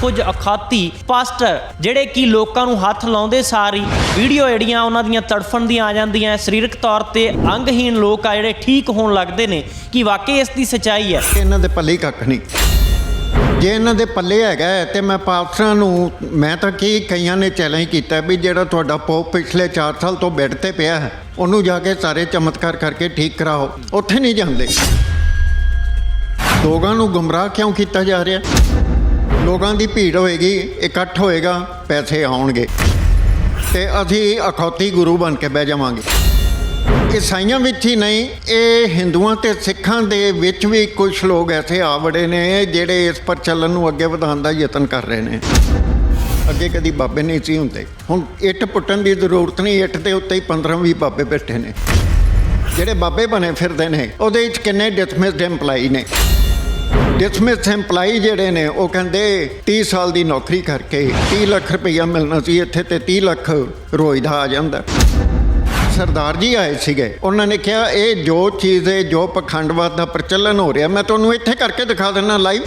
ਕੁਝ ਅਖਾਤੀ ਪਾਸਟਰ ਜਿਹੜੇ ਕਿ ਲੋਕਾਂ ਨੂੰ ਹੱਥ ਲਾਉਂਦੇ ਸਾਰੀ ਵੀਡੀਓ ਜਿਹੜੀਆਂ ਉਹਨਾਂ ਦੀਆਂ ਤੜਫਣ ਦੀਆਂ ਆ ਜਾਂਦੀਆਂ, ਸਰੀਰਕ ਤੌਰ ਤੇ ਅੰਗਹੀਣ ਲੋਕ ਆ ਜਿਹੜੇ ਠੀਕ ਹੋਣ ਲੱਗਦੇ ਨੇ ਕਿ ਵਾਕਈ ਇਸ ਦੀ ਸਚਾਈ ਹੈ। ਇਹਨਾਂ ਦੇ ਪੱਲੇ ਕੱਖ ਨਹੀਂ। ਜੇ ਇਹਨਾਂ ਦੇ ਪੱਲੇ ਹੈਗਾ ਹੈ ਤੇ ਮੈਂ ਪਾਸਟਰਾਂ ਨੂੰ, ਮੈਂ ਤਾਂ ਕੀ ਕਈਆਂ ਨੇ ਚੈਲੰਜ ਕੀਤਾ ਵੀ ਜਿਹੜਾ ਤੁਹਾਡਾ ਪੋਪ ਪਿਛਲੇ 4 ਸਾਲ ਤੋਂ ਬੈੱਡ ਤੇ ਪਿਆ ਹੈ, ਉਹਨੂੰ ਜਾ ਕੇ ਸਾਰੇ ਚਮਤਕਾਰ ਕਰਕੇ ਠੀਕ ਕਰਾਓ, ਉੱਥੇ ਨਹੀਂ ਜਾਂਦੇ। ਲੋਕਾਂ ਨੂੰ ਗੁੰਮਰਾਹ ਕਿਉਂ ਕੀਤਾ ਜਾ ਰਿਹਾ? ਲੋਕਾਂ ਦੀ ਭੀੜ ਹੋਏਗੀ, ਇਕੱਠ ਹੋਏਗਾ, ਪੈਸੇ ਆਉਣਗੇ। ਤੇ ਅਸੀਂ ਅਖੌਤੀ ਗੁਰੂ ਬਣ ਕੇ ਬਹਿ ਜਾਵਾਂਗੇ। ਈਸਾਈਆਂ ਵਿੱਚ ਹੀ ਨਹੀਂ, ਇਹ ਹਿੰਦੂਆਂ ਤੇ ਸਿੱਖਾਂ ਦੇ ਵਿੱਚ ਵੀ ਕੁਝ ਲੋਕ ਐਸੇ ਆ ਵੜੇ ਨੇ, ਜਿਹੜੇ ਇਸ ਪਰ ਚੱਲਣ ਨੂੰ ਅੱਗੇ ਵਧਾਉਣ ਦਾ ਯਤਨ ਕਰ ਰਹੇ ਨੇ। ਅੱਗੇ ਕਦੀ ਬਾਬੇ ਨਹੀਂ ਸੀ ਹੁੰਦੇ। ਹੁਣ ਇੱਟ ਪੁੱਟਣ ਦੀ ਜ਼ਰੂਰਤ ਨਹੀਂ, ਇੱਟ ਦੇ ਉੱਤੇ ਹੀ 15 20 ਬਾਬੇ ਬੈਠੇ ਨੇ। ਜਿਹੜੇ ਬਾਬੇ ਬਣੇ ਫਿਰਦੇ ਨੇ, ਉਹਦੇ ਵਿੱਚ ਕਿੰਨੇ ਡਿਸਮਿਸਡ EMPLOYE ਨੇ। ਡਿਸਮਿਸ EMPLOYE ਜਿਹੜੇ ਨੇ, ਉਹ ਕਹਿੰਦੇ 30 ਸਾਲ ਦੀ ਨੌਕਰੀ ਕਰਕੇ 30 ਲੱਖ ਰੁਪਈਆ ਮਿਲਣਾ ਸੀ, ਇੱਥੇ ਤੇ 30 ਲੱਖ ਰੋਜ਼ ਦਾ ਆ ਜਾਂਦਾ। ਸਰਦਾਰ ਜੀ ਆਏ ਸੀਗੇ। ਉਹਨਾਂ ਨੇ ਕਿਹਾ, ਇਹ ਜੋ ਚੀਜ਼ ਹੈ, ਜੋ ਪਖੰਡਵਾਦ ਦਾ ਪ੍ਰਚਲਨ ਹੋ ਰਿਹਾ, ਮੈਂ ਤੁਹਾਨੂੰ ਇੱਥੇ ਕਰਕੇ ਦਿਖਾ ਦਿੰਦਾ ਲਾਈਵ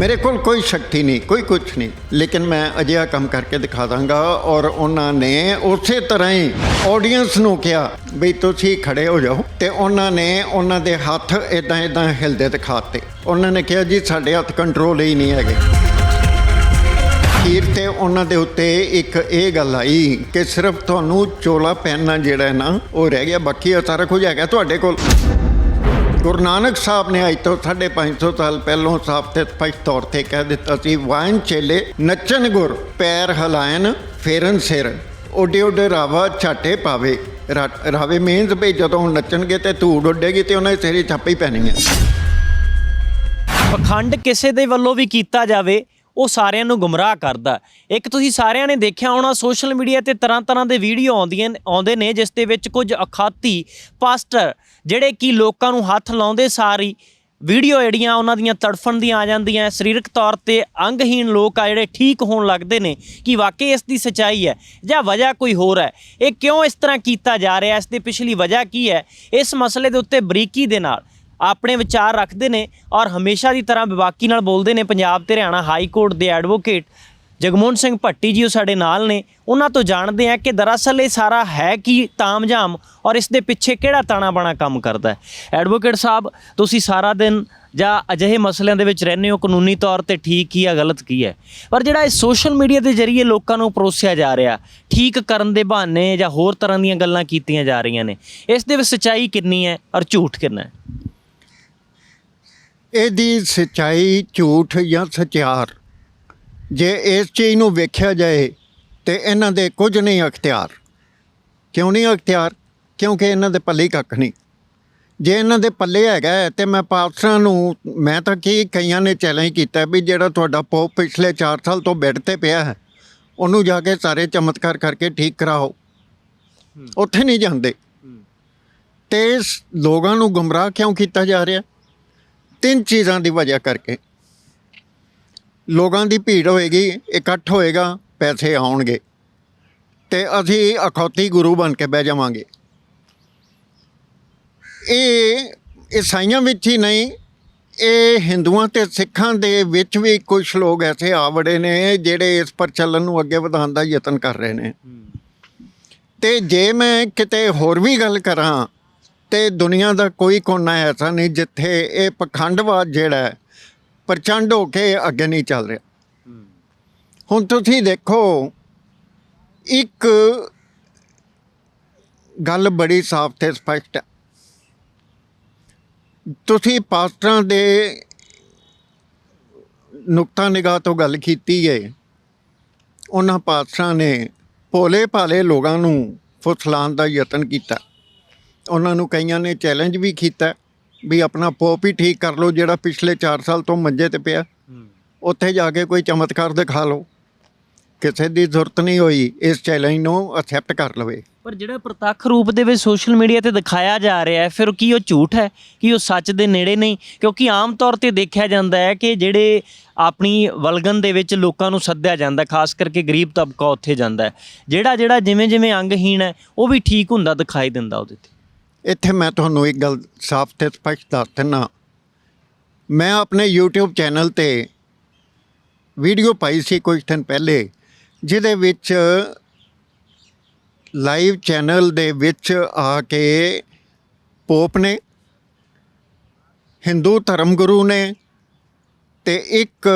ਮੇਰੇ ਕੋਲ ਕੋਈ ਸ਼ਕਤੀ ਨਹੀਂ, ਕੋਈ ਕੁਝ ਨਹੀਂ। ਲੇਕਿਨ ਮੈਂ ਅਜਿਹਾ ਕੰਮ ਕਰਕੇ ਦਿਖਾ ਦਾਂਗਾ ਔਰ ਉਹਨਾਂ ਨੇ ਉਸੇ ਤਰ੍ਹਾਂ ਹੀ ਆਡੀਅנס ਨੂੰ ਕਿਹਾ ਵੀ ਤੁਸੀਂ ਖੜੇ ਹੋ ਜਾਓ ਤੇ ਉਹਨਾਂ ਨੇ ਉਹਨਾਂ ਦੇ ਹੱਥ ਇਦਾਂ ਇਦਾਂ ਹਿਲਦੇ ਦਿਖਾਤੇ। ਉਹਨਾਂ ਨੇ ਕਿਹਾ, ਜੀ, ਸਾਡੇ ਹੱਥ ਕੰਟਰੋਲ ਹੀ ਨਹੀਂ ਹੈਗੇ। ਅਖੀਰ ਤੇ ਉਹਨਾਂ ਦੇ ਉੱਤੇ ਇੱਕ ਇਹ ਗੱਲ ਆਈ ਕਿ ਸਿਰਫ ਤੁਹਾਨੂੰ ਚੋਲਾ ਪਹਿਨਣਾ ਜਿਹੜਾ ਹੈ ਨਾ, ਉਹ ਰਹਿ ਗਿਆ। ਬਾਕੀ ਇਹ ਸਾਰਾ ਕੁਝ ਹੈਗਾ ਤੁਹਾਡੇ ਕੋਲ। ਗੁਰੂ ਨਾਨਕ ਸਾਹਿਬ ਨੇ ਅੱਜ ਤੋਂ 550 ਸਾਲ ਪਹਿਲਾਂ ਸਾਫ਼ ਤੇ ਸਪਸ਼ਟ ਤੌਰ ਤੇ ਕਹਿ ਦਿੱਤਾ ਸੀ ਵਾਇਨ ਚੇਲੇ ਨੱਚਣ ਗੁਰ, ਪੈਰ ਹਲਾਇਨ ਫੇਰਨ ਸਿਰ ਓਡੇ ਓਡੇ ਰਾਵਾ ਝਾਟੇ ਪਾਵੇ। ਰਾ- ਰਾਵੇ ਮੀਨਸ ਵੀ ਜਦੋਂ ਨੱਚਣਗੇ ਤੇ ਧੂੜ ਉੱਡੇਗੀ ਤੇ ਉਹਨਾਂ ਦੇ ਸਿਰੇ ਛਾਪੇ ਹੀ ਪੈਣੀ ਹੈ। ਪਖੰਡ ਕਿਸੇ ਦੇ ਵੱਲੋਂ ਵੀ ਕੀਤਾ ਜਾਵੇ ਉਹ ਸਾਰਿਆਂ ਨੂੰ ਗੁੰਮਰਾਹ ਕਰਦਾ ਇੱਕ ਤੁਸੀਂ ਸਾਰਿਆਂ ਨੇ ਦੇਖਿਆ ਹੋਣਾ, ਸੋਸ਼ਲ ਮੀਡੀਆ ਤੇ ਤਰ੍ਹਾਂ ਤਰ੍ਹਾਂ ਦੇ ਵੀਡੀਓ ਆਉਂਦੀਆਂ ਆਉਂਦੇ ਨੇ, ਜਿਸ ਦੇ ਵਿੱਚ ਕੁਝ ਅਖਾਤੀ ਪਾਸਟਰ ਜਿਹੜੇ ਕਿ ਲੋਕਾਂ ਨੂੰ ਹੱਥ ਲਾਉਂਦੇ ਸਾਰੀ ਵੀਡੀਓ ਜਿਹੜੀਆਂ ਉਹਨਾਂ ਦੀਆਂ ਤੜਫਣ ਦੀਆਂ ਆ ਜਾਂਦੀਆਂ, ਸਰੀਰਕ ਤੌਰ ਤੇ ਅੰਗਹੀਣ ਲੋਕ ਆ ਜਿਹੜੇ ਠੀਕ ਹੋਣ ਲੱਗਦੇ ਨੇ ਕਿ ਵਾਕਈ ਇਸ ਦੀ ਸਚਾਈ ਹੈ ਜਾਂ ਵਜ੍ਹਾ ਕੋਈ ਹੋਰ ਹੈ। ਇਹ ਕਿਉਂ ਇਸ ਤਰ੍ਹਾਂ ਕੀਤਾ ਜਾ ਰਿਹਾ, ਇਸ ਦੇ ਪਿਛਲੀ ਵਜ੍ਹਾ ਕੀ ਹੈ? ਇਸ ਮਸਲੇ ਦੇ ਉੱਤੇ ਬਰੀਕੀ ਦੇ ਨਾਲ ਆਪਣੇ ਵਿਚਾਰ ਰੱਖਦੇ ਨੇ ਔਰ ਹਮੇਸ਼ਾ ਦੀ ਤਰ੍ਹਾਂ ਵਿਵਾਕੀ ਨਾਲ ਬੋਲਦੇ ਨੇ ਪੰਜਾਬ ਤੇ ਹਰਿਆਣਾ ਹਾਈ ਕੋਰਟ ਦੇ ਐਡਵੋਕੇਟ ਜਗਮੋਹਨ ਸਿੰਘ ਭੱਟੀ ਜੀ ਉਹ ਸਾਡੇ ਨਾਲ ਨੇ। ਉਹਨਾਂ ਤੋਂ ਜਾਣਦੇ ਆ ਕਿ ਦਰਅਸਲ ਇਹ ਸਾਰਾ ਹੈ ਕੀ ਤਾਮਝਾਮ ਔਰ ਇਸ ਦੇ ਪਿੱਛੇ ਕਿਹੜਾ ਤਾਣਾ ਬਾਣਾ ਕੰਮ ਕਰਦਾ ਹੈ। ਐਡਵੋਕੇਟ ਸਾਹਿਬ, ਤੁਸੀਂ ਸਾਰਾ ਦਿਨ ਜਾਂ ਅਜਿਹੇ ਮਸਲਿਆਂ ਦੇ ਵਿੱਚ ਰਹਿੰਦੇ ਹੋ, ਕਾਨੂੰਨੀ ਤੌਰ ਤੇ ਠੀਕ ਕੀ ਆ, ਗਲਤ ਕੀ ਹੈ? ਪਰ ਜਿਹੜਾ ਇਹ ਸੋਸ਼ਲ ਮੀਡੀਆ ਦੇ ਜ਼ਰੀਏ ਲੋਕਾਂ ਨੂੰ ਪਰੋਸਿਆ ਜਾ ਰਿਹਾ, ਠੀਕ ਕਰਨ ਦੇ ਬਹਾਨੇ ਜਾਂ ਹੋਰ ਤਰ੍ਹਾਂ ਦੀਆਂ ਗੱਲਾਂ ਕੀਤੀਆਂ ਜਾ ਰਹੀਆਂ ਨੇ, ਇਸ ਦੇ ਵਿੱਚ ਸਚਾਈ ਕਿੰਨੀ ਹੈ ਔਰ ਝੂਠ ਕਿੰਨਾ ਹੈ? ਇਹਦੀ ਸਚਾਈ ਝੂਠ ਜਾਂ ਸਚਿਆਰ? ਜੇ ਇਸ ਚੀਜ਼ ਨੂੰ ਵੇਖਿਆ ਜਾਏ ਤੇ ਇਹਨਾਂ ਦੇ ਕੁਝ ਨਹੀਂ ਅਖਤਿਆਰ। ਕਿਉਂ ਨਹੀਂ ਅਖਤਿਆਰ? ਕਿਉਂਕਿ ਇਹਨਾਂ ਦੇ ਪੱਲੇ ਕੱਖ ਨਹੀਂ। ਜੇ ਇਹਨਾਂ ਦੇ ਪੱਲੇ ਹੈਗਾ ਤੇ ਮੈਂ ਪਾਸਟਰਾਂ ਨੂੰ ਮੈਂ ਤਾਂ ਕੀ ਕਈਆਂ ਨੇ ਚੈਲੰਜ ਕੀਤਾ ਵੀ ਜਿਹੜਾ ਤੁਹਾਡਾ ਪੋਪ ਪਿਛਲੇ 4 ਸਾਲ ਤੋਂ ਬੈੱਡ ਤੇ ਪਿਆ ਹੈ ਉਹਨੂੰ ਜਾ ਕੇ ਸਾਰੇ ਚਮਤਕਾਰ ਕਰਕੇ ਠੀਕ ਕਰਾਓ। ਉੱਥੇ ਨਹੀਂ ਜਾਂਦੇ। ਤੇ ਲੋਕਾਂ ਨੂੰ ਗੁੰਮਰਾਹ ਕਿਉਂ ਕੀਤਾ ਜਾ ਰਿਹਾ? ਤਿੰਨ ਚੀਜ਼ਾਂ ਦੀ ਵਜ੍ਹਾ ਕਰਕੇ ਲੋਕਾਂ ਦੀ ਭੀੜ ਹੋਏਗੀ ਇਕੱਠ ਹੋਏਗਾ ਪੈਸੇ ਆਉਣਗੇ ਤੇ ਅਸੀਂ ਅਖੌਤੀ ਗੁਰੂ ਬਣ ਕੇ ਬਹਿ ਜਾਵਾਂਗੇ। ਇਹ ਈਸਾਈਆਂ ਵਿੱਚ ਹੀ ਨਹੀਂ ਇਹ ਹਿੰਦੂਆਂ ਤੇ ਸਿੱਖਾਂ ਦੇ ਵਿੱਚ ਵੀ ਕੁਝ ਲੋਕ ਐਸੇ ਆ ਵੜੇ ਨੇ ਜਿਹੜੇ ਇਸ ਪਰ ਚੱਲਣ ਨੂੰ ਅੱਗੇ ਵਧਾਉਣ ਦਾ ਯਤਨ ਕਰ ਰਹੇ ਨੇ। ਤੇ ਜੇ ਮੈਂ ਕਿਤੇ ਹੋਰ ਵੀ ਗੱਲ ਕਰਾਂ ਤੇ ਦੁਨੀਆ ਦਾ ਕੋਈ ਕੋਨਾ ਐਸਾ ਨਹੀਂ ਜਿੱਥੇ ਇਹ ਪਖੰਡਵਾਦ ਜਿਹੜਾ ਹੈ, ਪ੍ਰਚੰਡ ਹੋ ਕੇ ਅੱਗੇ ਨਹੀਂ ਚੱਲ ਰਿਹਾ। ਹੁਣ ਤੁਸੀਂ ਦੇਖੋ ਇੱਕ ਗੱਲ ਬੜੀ ਸਾਫ਼ ਤੇ ਸਪਸ਼ਟ ਹੈ। ਤੁਸੀਂ ਪਾਸਟਰਾਂ ਦੇ ਨੁਕਤਾ ਨਿਗਾਹ ਤੋਂ ਗੱਲ ਕੀਤੀ ਹੈ ਉਹਨਾਂ ਪਾਸਟਰਾਂ ਨੇ ਭੋਲੇ ਭਾਲੇ ਲੋਕਾਂ ਨੂੰ ਫੁਸਲਾਉਣ ਦਾ ਯਤਨ ਕੀਤਾ। ਉਹਨਾਂ ਨੂੰ ਕਈਆਂ ਨੇ ਚੈਲੰਜ ਵੀ ਕੀਤਾ ਵੀ ਆਪਣਾ ਪੋਪ ਹੀ ਠੀਕ ਕਰ ਲਓ ਜਿਹੜਾ ਪਿਛਲੇ 4 ਸਾਲ ਤੋਂ ਮੰਜੇ ਤੇ ਪਿਆ। ਉੱਥੇ ਜਾ ਕੇ ਕੋਈ ਚਮਤਕਾਰ ਦਿਖਾ ਲਓ। ਕਿਸੇ ਦੀ ਜ਼ਰੂਰਤ ਨਹੀਂ ਹੋਈ ਇਸ ਚੈਲੰਜ ਨੂੰ ਅਕਸੈਪਟ ਕਰ ਲਵੇ। ਪਰ ਜਿਹੜਾ ਪ੍ਰਤੱਖ ਰੂਪ ਦੇ ਵਿੱਚ ਸੋਸ਼ਲ ਮੀਡੀਆ ਤੇ ਦਿਖਾਇਆ ਜਾ ਰਿਹਾ ਹੈ ਫਿਰ ਕੀ ਉਹ ਝੂਠ ਹੈ? ਕੀ ਉਹ ਸੱਚ ਦੇ ਨੇੜੇ ਨਹੀਂ? ਕਿਉਂਕਿ ਆਮ ਤੌਰ ਤੇ ਦੇਖਿਆ ਜਾਂਦਾ ਹੈ ਕਿ ਜਿਹੜੇ ਆਪਣੀ ਵਲਗਨ ਦੇ ਵਿੱਚ ਲੋਕਾਂ ਨੂੰ ਸੱਦਿਆ ਜਾਂਦਾ ਖਾਸ ਕਰਕੇ ਗਰੀਬ ਤਬਕਾ ਉੱਥੇ ਜਾਂਦਾ ਹੈ। ਜਿਹੜਾ ਜਿਹੜਾ ਜਿਵੇਂ ਜਿਵੇਂ ਅੰਗਹੀਣ ਹੈ ਉਹ ਵੀ ਠੀਕ ਹੁੰਦਾ ਦਿਖਾਈ ਦਿੰਦਾ ਉਹਦੇ ਤੇ। ਇੱਥੇ ਮੈਂ ਤੁਹਾਨੂੰ ਇੱਕ ਗੱਲ ਸਾਫ਼ ਤੇ ਸਪਸ਼ਟ ਦੱਸ ਦਿੰਦਾ ਮੈਂ ਆਪਣੇ YouTube ਚੈਨਲ ਤੇ ਵੀਡੀਓ ਪਾਈ ਸੀ ਕੁਝ ਦਿਨ ਪਹਿਲੇ, ਜਿਹਦੇ ਵਿੱਚ ਲਾਈਵ ਚੈਨਲ ਦੇ ਵਿੱਚ ਆ ਕੇ ਪੋਪ ਨੇ ਹਿੰਦੂ ਧਰਮ ਗੁਰੂ ਨੇ ਤੇ ਇੱਕ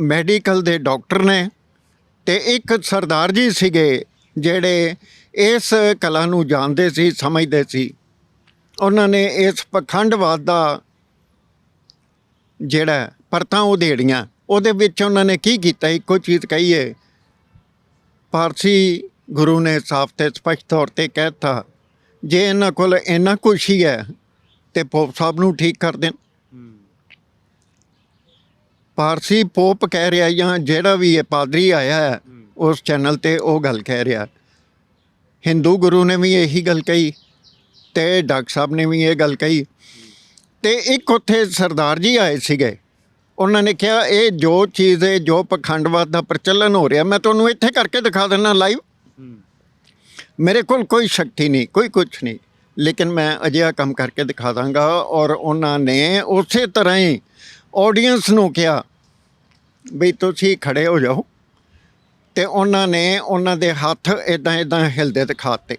ਮੈਡੀਕਲ ਦੇ ਡਾਕਟਰ ਨੇ ਤੇ ਇੱਕ ਸਰਦਾਰ ਜੀ ਸੀਗੇ ਜਿਹੜੇ ਇਸ ਕਲਾ ਨੂੰ ਜਾਣਦੇ ਸੀ, ਸਮਝਦੇ ਸੀ। ਉਹਨਾਂ ਨੇ ਇਸ ਪਖੰਡਵਾਦ ਦਾ ਜਿਹੜਾ ਪਰਤਾਂ ਉਧੇੜੀਆਂ ਉਹਦੇ ਵਿੱਚ ਉਹਨਾਂ ਨੇ ਕੀ ਕੀਤਾ? ਇੱਕੋ ਚੀਜ਼ ਕਹੀਏ, ਪਾਰਸੀ ਗੁਰੂ ਨੇ ਸਾਫ਼ ਤੇ ਸਪਸ਼ਟ ਤੌਰ ਤੇ ਕਹਿਤਾ, ਜੇ ਇਹਨਾਂ ਕੋਲ ਇੰਨਾ ਕੁਛ ਹੀ ਹੈ, ਤੇ ਪੋਪ ਸਾਹਿਬ ਨੂੰ ਠੀਕ ਕਰ ਦੇਣ। ਪਾਰਸੀ ਪੋਪ ਕਹਿ ਰਿਹਾ ਜਾਂ ਜਿਹੜਾ ਵੀ ਇਹ ਪਾਦਰੀ ਆਇਆ ਹੈ, ਉਸ ਚੈਨਲ ਤੇ ਉਹ ਗੱਲ ਕਹਿ ਰਿਹਾ। ਹਿੰਦੂ ਗੁਰੂ ਨੇ ਵੀ ਇਹੀ ਗੱਲ ਕਹੀ। ਤੇ ਡਾਕਟਰ ਸਾਹਿਬ ਨੇ ਵੀ ਇਹ ਗੱਲ ਕਹੀ। ਤੇ ਇੱਕ ਉੱਥੇ ਸਰਦਾਰ ਜੀ ਆਏ ਸੀਗੇ। ਉਹਨਾਂ ਨੇ ਕਿਹਾ, ਇਹ ਜੋ ਚੀਜ਼ ਹੈ, ਜੋ ਪਖੰਡਵਾਦ ਦਾ ਪ੍ਰਚਲਨ ਹੋ ਰਿਹਾ, ਮੈਂ ਤੁਹਾਨੂੰ ਇੱਥੇ ਕਰਕੇ ਦਿਖਾ ਦਿੰਦਾ ਲਾਈਵ ਮੇਰੇ ਕੋਲ ਕੋਈ ਸ਼ਕਤੀ ਨਹੀਂ, ਕੋਈ ਕੁਝ ਨਹੀਂ। ਲੇਕਿਨ ਮੈਂ ਅਜਿਹਾ ਕੰਮ ਕਰਕੇ ਦਿਖਾ ਦਾਂਗਾ। ਔਰ ਉਹਨਾਂ ਨੇ ਉਸੇ ਤਰ੍ਹਾਂ ਹੀ ਆਡੀਅנס ਨੂੰ ਕਿਹਾ, ਵੀ ਤੁਸੀਂ ਖੜੇ ਹੋ ਜਾਓ। ਤੇ ਉਹਨਾਂ ਨੇ ਉਹਨਾਂ ਦੇ ਹੱਥ ਇਦਾਂ ਇਦਾਂ ਹਿਲਦੇ ਦਿਖਾਤੇ।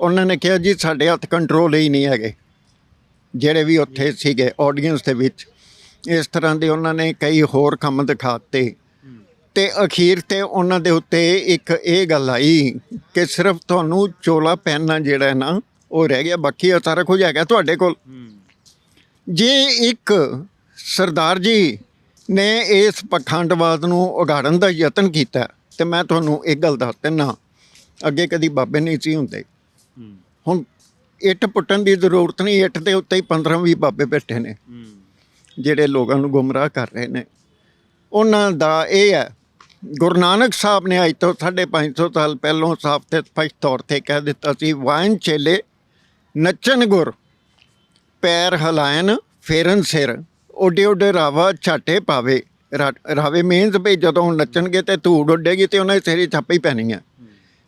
ਉਹਨਾਂ ਨੇ ਕਿਹਾ ਜੀ, ਸਾਡੇ ਹੱਥ ਕੰਟਰੋਲ ਹੀ ਨਹੀਂ ਹੈਗੇ। ਜਿਹੜੇ ਵੀ ਉੱਥੇ ਸੀਗੇ ਆਡੀਅנס ਦੇ ਵਿੱਚ, ਇਸ ਤਰ੍ਹਾਂ ਦੇ ਉਹਨਾਂ ਨੇ ਕਈ ਹੋਰ ਕੰਮ ਦਿਖਾਤੇ। ਤੇ ਅਖੀਰ ਤੇ ਉਹਨਾਂ ਦੇ ਉੱਤੇ ਇੱਕ ਇਹ ਗੱਲ ਆਈ ਕਿ ਸਿਰਫ ਤੁਹਾਨੂੰ ਚੋਲਾ ਪਹਿਨਣਾ ਜਿਹੜਾ ਨਾ, ਉਹ ਰਹਿ ਗਿਆ, ਬਾਕੀ ਇਹ ਸਾਰਾ ਕੁਝ ਹੈਗਾ ਤੁਹਾਡੇ ਕੋਲ। ਜੇ ਇੱਕ ਸਰਦਾਰ ਜੀ ਨੇ ਇਸ ਪਖੰਡਵਾਦ ਨੂੰ ਉਗਾੜਨ ਦਾ ਯਤਨ ਕੀਤਾ, ਤੇ ਮੈਂ ਤੁਹਾਨੂੰ ਇੱਕ ਗੱਲ ਦੱਸ ਦਿੰਨਾ। ਅੱਗੇ ਕਦੀ ਬਾਬੇ ਨਹੀਂ ਸੀ ਹੁੰਦੇ। ਹੁਣ ਇੱਟ ਪੁੱਟਣ ਦੀ ਜ਼ਰੂਰਤ ਨਹੀਂ ਇੱਟ ਦੇ ਉੱਤੇ ਹੀ 15 20 ਬਾਬੇ ਬੈਠੇ ਨੇ। ਜਿਹੜੇ ਲੋਕਾਂ ਨੂੰ ਗੁੰਮਰਾਹ ਕਰ ਰਹੇ ਨੇ। ਉਹਨਾਂ ਦਾ ਇਹ ਹੈ ਗੁਰੂ ਨਾਨਕ ਸਾਹਿਬ ਨੇ ਅੱਜ ਤੋਂ 550 ਸਾਲ ਪਹਿਲਾਂ ਸਾਫ਼ ਤੇ ਸਪਸ਼ਟ ਤੌਰ ਤੇ ਕਹਿ ਦਿੱਤਾ ਸੀ ਵਾਇਨ ਚੇਲੇ ਨੱਚਣ ਗੁਰ ਪੈਰ ਹਲਾਇਨ ਫੇਰਨ ਸਿਰ ਓਡੇ ਓਡੇ ਰਾਵਾ ਝਾਟੇ ਪਾਵੇ। ਰਾਵੇ ਮੀਨਸ ਵੀ ਜਦੋਂ ਨੱਚਣਗੇ ਤੇ ਧੂੜ ਉੱਡੇਗੀ ਤੇ ਉਹਨਾਂ ਦੇ ਸਿਰੇ ਛਾਪੇ ਪੈਣੀ ਹੈ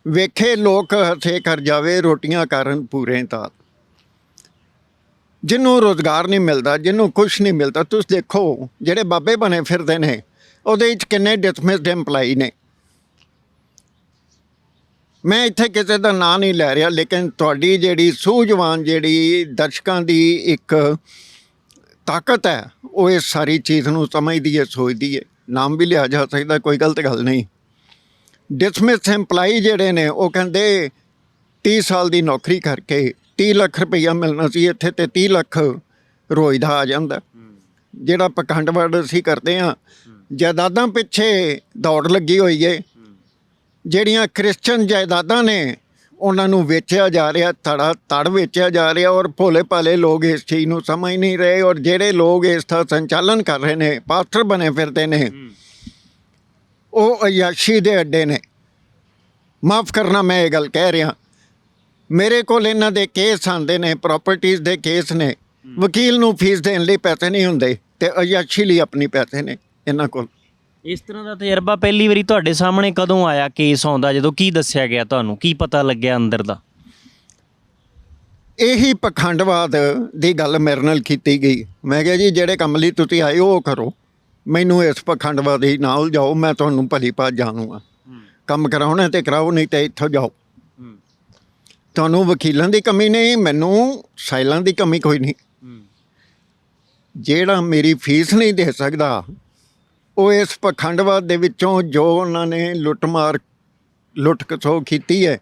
ਵੇਖੇ ਲੋਕ ਹੱਥੇ ਕਰ ਜਾਵੇ, ਰੋਟੀਆਂ ਕਾਰਨ ਪੂਰੇ ਤਾਲ। ਜਿਹਨੂੰ ਰੋਜ਼ਗਾਰ ਨਹੀਂ ਮਿਲਦਾ ਜਿਹਨੂੰ ਕੁਝ ਨਹੀਂ ਮਿਲਦਾ, ਤੁਸੀਂ ਦੇਖੋ, ਜਿਹੜੇ ਬਾਬੇ ਬਣੇ ਫਿਰਦੇ ਨੇ, ਉਹਦੇ ਵਿੱਚ ਕਿੰਨੇ ਡਿਸਮਿਸਡ EMPLOYE ਨੇ। ਮੈਂ ਇੱਥੇ ਕਿਸੇ ਦਾ ਨਾਂ ਨਹੀਂ ਲੈ ਰਿਹਾ, ਲੇਕਿਨ ਤੁਹਾਡੀ ਜਿਹੜੀ ਸੂਝਵਾਨ, ਜਿਹੜੀ ਦਰਸ਼ਕਾਂ ਦੀ ਇੱਕ ਤਾਕਤ ਹੈ, ਉਹ ਇਸ ਸਾਰੀ ਚੀਜ਼ ਨੂੰ ਸਮਝਦੀ ਹੈ, ਸੋਚਦੀ ਹੈ। ਨਾਮ ਵੀ ਲਿਆ ਜਾ ਸਕਦਾ, ਕੋਈ ਗਲਤ ਗੱਲ ਨਹੀਂ। ਡਿਸਮਿਸ EMPLOYE ਜਿਹੜੇ ਨੇ ਉਹ ਕਹਿੰਦੇ 30 ਸਾਲ ਦੀ ਨੌਕਰੀ ਕਰਕੇ 30 ਲੱਖ ਰੁਪਈਆ ਮਿਲਣਾ ਸੀ ਇੱਥੇ ਤੇ 30 ਲੱਖ ਰੋਜ਼ ਦਾ ਆ ਜਾਂਦਾ। ਜਿਹੜਾ ਪਖੰਡਵਾਦ ਅਸੀਂ ਕਰਦੇ ਆ ਜਾਇਦਾਦਾਂ ਪਿੱਛੇ ਦੌੜ ਲੱਗੀ ਹੋਈ ਏ। ਜਿਹੜੀਆਂ ਕ੍ਰਿਸਚੀਅਨ ਜਾਇਦਾਦਾਂ ਨੇ ਉਹਨਾਂ ਨੂੰ ਵੇਚਿਆ ਜਾ ਰਿਹਾ ਤੜਾ ਤੜ ਵੇਚਿਆ ਜਾ ਰਿਹਾ ਔਰ ਭੋਲੇ ਭਾਲੇ ਲੋਕ ਇਸ ਚੀਜ਼ ਨੂੰ ਸਮਝ ਨਹੀਂ ਰਹੇ ਔਰ ਜਿਹੜੇ ਲੋਕ ਇਸ ਦਾ ਸੰਚਾਲਨ ਕਰ ਰਹੇ ਨੇ ਪਾਸਟਰ ਬਣੇ ਫਿਰਦੇ ਨੇ। ਉਹ ਅਯਾਸ਼ੀ ਦੇ ਅੱਡੇ ਨੇ। ਮਾਫ ਕਰਨਾ ਮੈਂ ਇਹ ਗੱਲ ਕਹਿ ਰਿਹਾ। ਮੇਰੇ ਕੋਲ ਇਹਨਾਂ ਦੇ ਕੇਸ ਆਉਂਦੇ ਨੇ ਪ੍ਰਾਪਰਟੀਆਂ ਦੇ ਕੇਸ ਨੇ। ਵਕੀਲ ਨੂੰ ਫੀਸ ਦੇਣ ਲਈ ਪੈਸੇ ਨਹੀਂ ਹੁੰਦੇ ਤੇ ਅਯਾਸ਼ੀ ਲਈ ਆਪਣੀ ਪੈਸੇ ਨੇ ਇਹਨਾਂ ਕੋਲ। ਇਸ ਤਰ੍ਹਾਂ ਦਾ ਤਜਰਬਾ ਪਹਿਲੀ ਵਾਰੀ ਤੁਹਾਡੇ ਸਾਹਮਣੇ ਕਦੋਂ ਆਇਆ ਕੇਸ ਆਉਂਦਾ ਜਦੋਂ ਕੀ ਦੱਸਿਆ ਗਿਆ ਤੁਹਾਨੂੰ? ਕੀ ਪਤਾ ਲੱਗਿਆ ਅੰਦਰ ਦਾ? ਇਹੀ ਪਖੰਡਵਾਦ ਦੀ ਗੱਲ ਮੇਰੇ ਨਾਲ ਕੀਤੀ ਗਈ। ਮੈਂ ਕਿਹਾ ਜੀ ਜਿਹੜੇ ਕੰਮ ਲਈ ਤੁਸੀਂ ਆਏ ਹੋ ਉਹ ਕਰੋ। ਮੈਨੂੰ ਇਸ ਪਖੰਡਵਾਦ ਦੀ ਨਾ ਉਲਝਾਓ ਮੈਂ ਤੁਹਾਨੂੰ ਭਲੀ ਭਾਤ ਜਾਣੂਗਾ ਕੰਮ ਕਰਾਉਣਾ ਤੇ ਕਰਾਓ ਨਹੀਂ ਤੇ ਇੱਥੋਂ ਜਾਓ। ਤੁਹਾਨੂੰ ਵਕੀਲਾਂ ਦੀ ਕਮੀ ਨਹੀਂ ਮੈਨੂੰ ਸਾਇਲਾਂ ਦੀ ਕਮੀ ਕੋਈ ਨਹੀਂ। ਜਿਹੜਾ ਮੇਰੀ ਫੀਸ ਨਹੀਂ ਦੇ ਸਕਦਾ ਉਹ ਇਸ ਪਖੰਡਵਾਦ ਦੇ ਵਿੱਚੋਂ ਜੋ ਉਹਨਾਂ ਨੇ ਲੁੱਟਮਾਰ ਲੁੱਟ ਖਸੋ ਕੀਤੀ ਹੈ।